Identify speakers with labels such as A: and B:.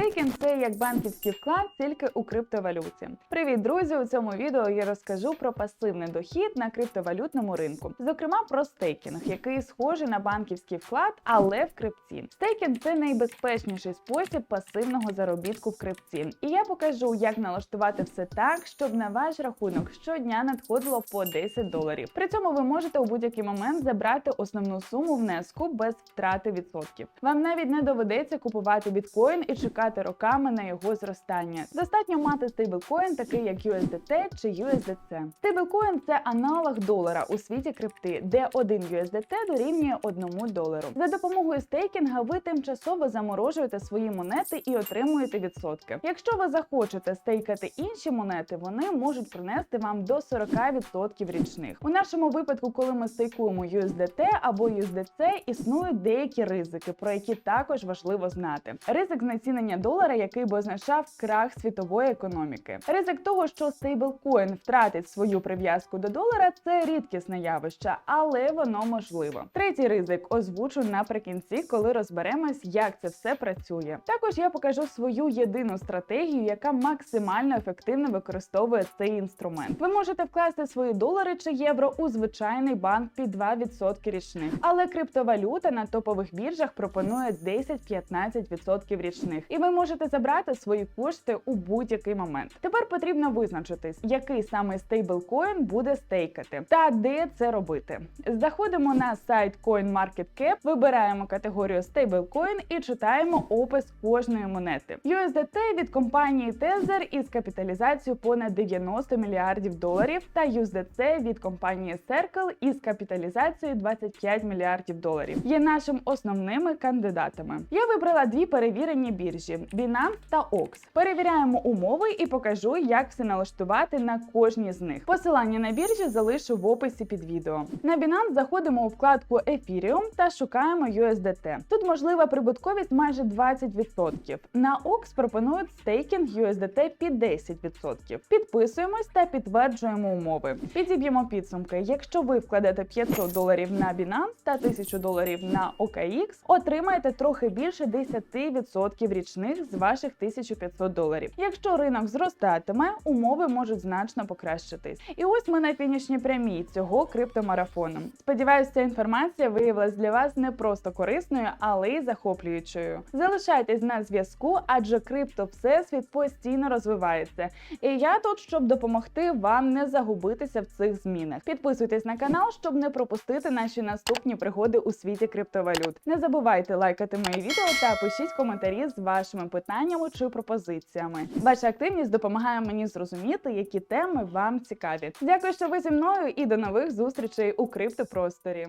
A: Стейкінг це як банківський вклад, тільки у криптовалюті. Привіт, друзі! У цьому відео я розкажу про пасивний дохід на криптовалютному ринку, зокрема про стейкінг, який схожий на банківський вклад, але в крипті. Стейкінг це найбезпечніший спосіб пасивного заробітку в крипті. І я покажу, як налаштувати все так, щоб на ваш рахунок щодня надходило по 10 доларів. При цьому ви можете у будь-який момент забрати основну суму внеску без втрати відсотків. Вам навіть не доведеться купувати біткоін і чекати роками на його зростання. Достатньо мати стейблкоін, такий як USDT чи USDC. Стейблкоін – це аналог долара у світі крипти, де 1 USDT дорівнює 1 долару. За допомогою стейкінга ви тимчасово заморожуєте свої монети і отримуєте відсотки. Якщо ви захочете стейкати інші монети, вони можуть принести вам до 40% річних. У нашому випадку, коли ми стейкуємо USDT або USDC, існують деякі ризики, про які також важливо знати. Ризик знецінення долара, який би означав крах світової економіки. Ризик того, що стейблкоін втратить свою прив'язку до долара, це рідкісне явище, але воно можливо. Третій ризик озвучу наприкінці, коли розберемось, як це все працює. Також я покажу свою єдину стратегію, яка максимально ефективно використовує цей інструмент. Ви можете вкласти свої долари чи євро у звичайний банк під 2% річних, але криптовалюта на топових біржах пропонує 10-15% річних, і ви можете забрати свої кошти у будь-який момент. Тепер потрібно визначитись, який саме стейблкоін буде стейкати та де це робити. Заходимо на сайт CoinMarketCap, вибираємо категорію стейблкоін і читаємо опис кожної монети. USDT від компанії Tether із капіталізацією понад 90 мільярдів доларів та USDC від компанії Circle із капіталізацією 25 мільярдів доларів. Є нашими основними кандидатами. Я вибрала дві перевірені біржі Binance та OX. Перевіряємо умови і покажу, як все налаштувати на кожній з них. Посилання на біржі залишу в описі під відео. На Binance заходимо у вкладку Ethereum та шукаємо USDT. Тут можлива прибутковість майже 20%. На OX пропонують стейкінг USDT під 10%. Підписуємось та підтверджуємо умови. Підіб'ємо підсумки. Якщо ви вкладете 500 доларів на Binance та 1000 доларів на OKX, отримаєте трохи більше 10% річних з ваших 1500 доларів. Якщо ринок зростатиме, умови можуть значно покращитись. І ось ми на фінішній прямій цього криптомарафону. Сподіваюся, ця інформація виявилась для вас не просто корисною, але й захоплюючою. Залишайтесь на зв'язку, адже крипто всесвіт постійно розвивається. І я тут, щоб допомогти вам не загубитися в цих змінах. Підписуйтесь на канал, щоб не пропустити наші наступні пригоди у світі криптовалют. Не забувайте лайкати мої відео та пишіть коментарі з вашими питаннями чи пропозиціями. Ваша активність допомагає мені зрозуміти, які теми вам цікаві. Дякую, що ви зі мною, і до нових зустрічей у криптопросторі.